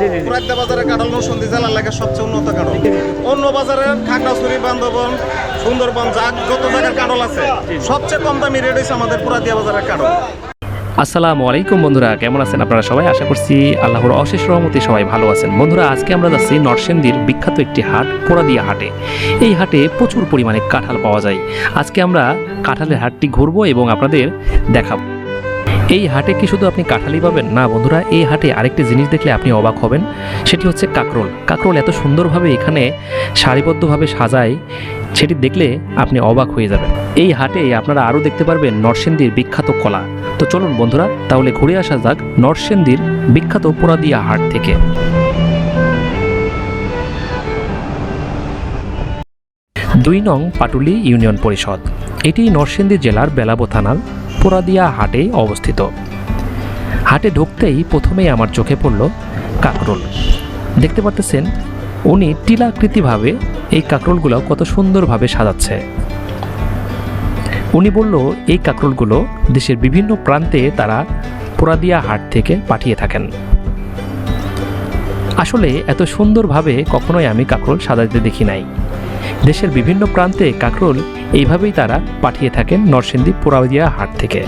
জি, জি। পুরাদ্দা বাজারে কাঁঠাল নৌসন্দি জেলার লাগে সবচেয়ে উন্নত কাঁঠাল। অন্য বাজারে খাগড়াছড়ি বান্ধবন সুন্দরবন যা যত জায়গার কাঁঠাল আছে। সবচেয়ে কম দামি রেট হয়েছে আমাদের পুরাদিয়া বাজারের কাঁঠাল। আসসালামু আলাইকুম বন্ধুরা কেমন আছেন আপনারা সবাই? আশা করছি আল্লাহর অশেষ রহমতে সবাই ভালো আছেন। বন্ধুরা আজকে আমরা যাচ্ছি নরসেন্দির বিখ্যাত একটি হাট পোড়াদিয়া হাটে। এই হাটে প্রচুর পরিমাণে কাঁঠাল পাওয়া যায়। আজকে আমরা কাঁঠালের হাটটি ঘুরবো এবং আপনাদের দেখাবো। এই হাটে কি শুধু আপনি কাঁঠালই পাবেন? না বন্ধুরা, এই হাটে আরেকটি জিনিস দেখলে আপনি অবাক হবেন। সেটি হচ্ছে কাকরোল। কাকরোল এত সুন্দরভাবে এখানে সারিবদ্ধভাবে সাজায়, সেটি দেখলে আপনি অবাক হয়ে যাবেন। এই হাটে আপনারা আরও দেখতে পারবেন নরসিংদীর বিখ্যাত কলা। তো চলুন বন্ধুরা, তাহলে ঘুরে আসা যাক নরসিংদীর বিখ্যাত পোড়াদিয়া হাট থেকে। দুই নং পাটুলি ইউনিয়ন পরিষদ। এটি নরসিংদী জেলার বেলাবো থানার পোড়াদিয়া হাটে অবস্থিত। হাটে ঢুকতেই প্রথমেই আমার চোখে পড়ল কাকরোল। দেখতে পারতেছেন, উনি টিলাকৃতিভাবে এই কাকরোলগুলো কত সুন্দরভাবে সাজাচ্ছে। উনি বলল, এই কাকরোলগুলো দেশের বিভিন্ন প্রান্তে তারা পোড়াদিয়া হাট থেকে পাঠিয়ে থাকেন। আসলে এত সুন্দরভাবে কখনোই আমি কাকরোল সাজাতে দেখি নাই। দেশের বিভিন্ন প্রান্তে কাকরোল এইভাবেই তারা পাঠিয়ে থাকেন নরসিংদী পোড়াদিয়া হাট থেকে।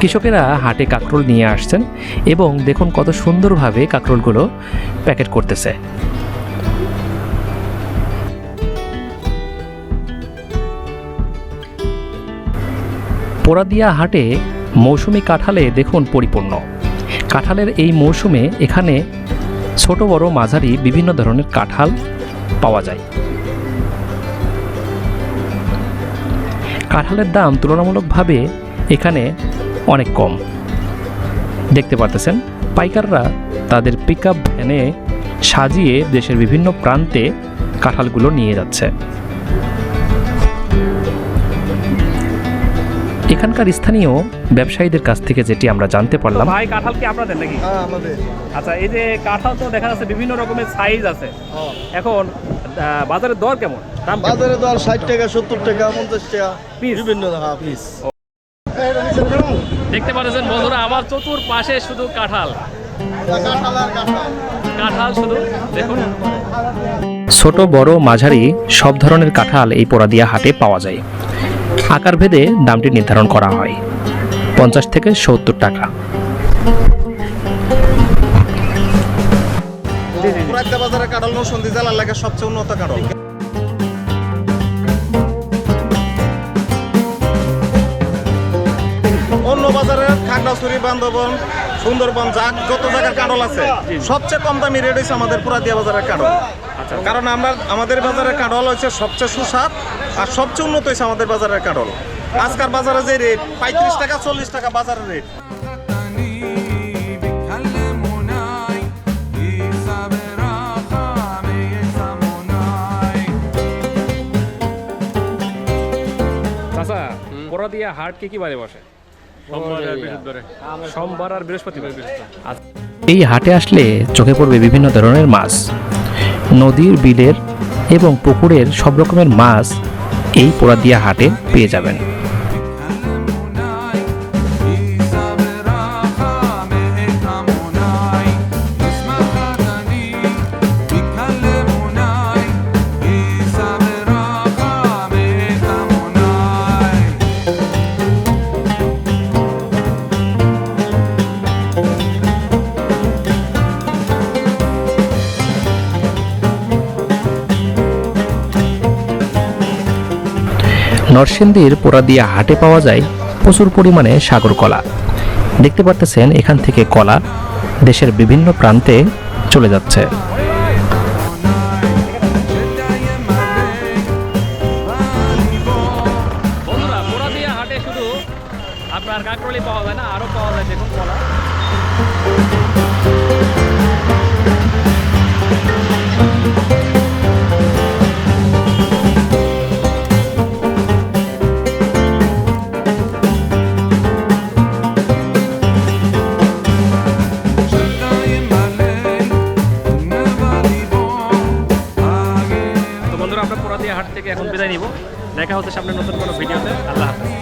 কৃষকেরা হাটে কাকরোল নিয়ে আসছেন এবং দেখুন কত সুন্দরভাবে কাকরোলগুলো প্যাকেট করতেছে। পোড়াদিয়া হাটে মৌসুমি কাঁঠালে দেখুন পরিপূর্ণ। কাঁঠালের এই মৌসুমে এখানে ছোট, বড়, মাঝারি বিভিন্ন ধরনের কাঁঠাল পাওয়া যায়। কাঁঠালের দাম তুলনামূলকভাবে এখানে অনেক কম। দেখতে পারতেছেন, পাইকাররা তাদের পিক ভ্যানে সাজিয়ে দেশের বিভিন্ন প্রান্তে কাঁঠালগুলো নিয়ে যাচ্ছে। এখানকার স্থানীয় ব্যবসায়ীদের কাছ থেকে যেটি আমরা জানতে পারলাম। ভাই কাঁঠাল কি আপনাদের নাকি? হ্যাঁ আমাদের। আচ্ছা এই যে কাঁঠাল তো দেখা যাচ্ছে বিভিন্ন রকমের সাইজ আছে। এখন আহ, বাজারের দর কেমন? দাম কেমন? বাজারে তো আর ষাট টাকা সত্তর টাকা পঞ্চাশ টাকা? বিভিন্ন হ্যাঁ পিস দেখতে পাচ্ছেন বন্ধুরা আমার চতুর পাশে শুধু কাঁঠাল। কাঁঠাল শুধু দেখুন। ছোট বড় মাঝারি সব ধরনের কাঁঠাল এই পোড়াদিয়া হাটে পাওয়া যায়। আকার ভেদে দামটি নির্ধারণ করা হয়। পঞ্চাশ থেকে সত্তর টাকা। বাজারে কাঁঠাল নৌসন্দি জেলার লাগে সবচেয়ে উন্নত কাঁঠাল। অন্য বাজারে খাগড়াছড়ি বান্ধবন সুন্দরবন যা যত জায়গার কাঁঠাল আছে, সবচেয়ে কম দামি রেট হয়েছে আমাদের পুরাদিয়া বাজারের কাঁঠাল। কারণ আমরা, আমাদের বাজারের কাঁঠাল হচ্ছে সবচেয়ে সুস্বাদ আর সবচেয়ে উন্নত হয়েছে আমাদের বাজারের কারণ আজকার বাজারে যে রেট পঁয়ত্রিশ টাকা চল্লিশ টাকা বাজারের রেট দিয়া হাট কে কি বারে বসে? সোমবার আর বৃহস্পতিবার। এই হাটে আসলে চোখে পড়বে বিভিন্ন ধরনের মাছ। নদীর বিলের এবং পুকুরের সব রকমের মাছ এই পোড়া দিয়া হাটে পেয়ে যাবেন। নরসিংদীর পোড়া পোড়াদিয়া হাটে পাওয়া যায় প্রচুর পরিমাণে সাগর কলা। দেখতে পারতেছেন এখান থেকে কলা দেশের বিভিন্ন প্রান্তে চলে যাচ্ছে। আপনার পাওয়া যায় না, আরও পাওয়া যায় দেখুন কলা। আমরা পোড়াদিয়া হাট থেকে এখন বিদায় নিব। দেখা হচ্ছে সামনে নতুন কোনো ভিডিওতে। আল্লাহ হাফেজ।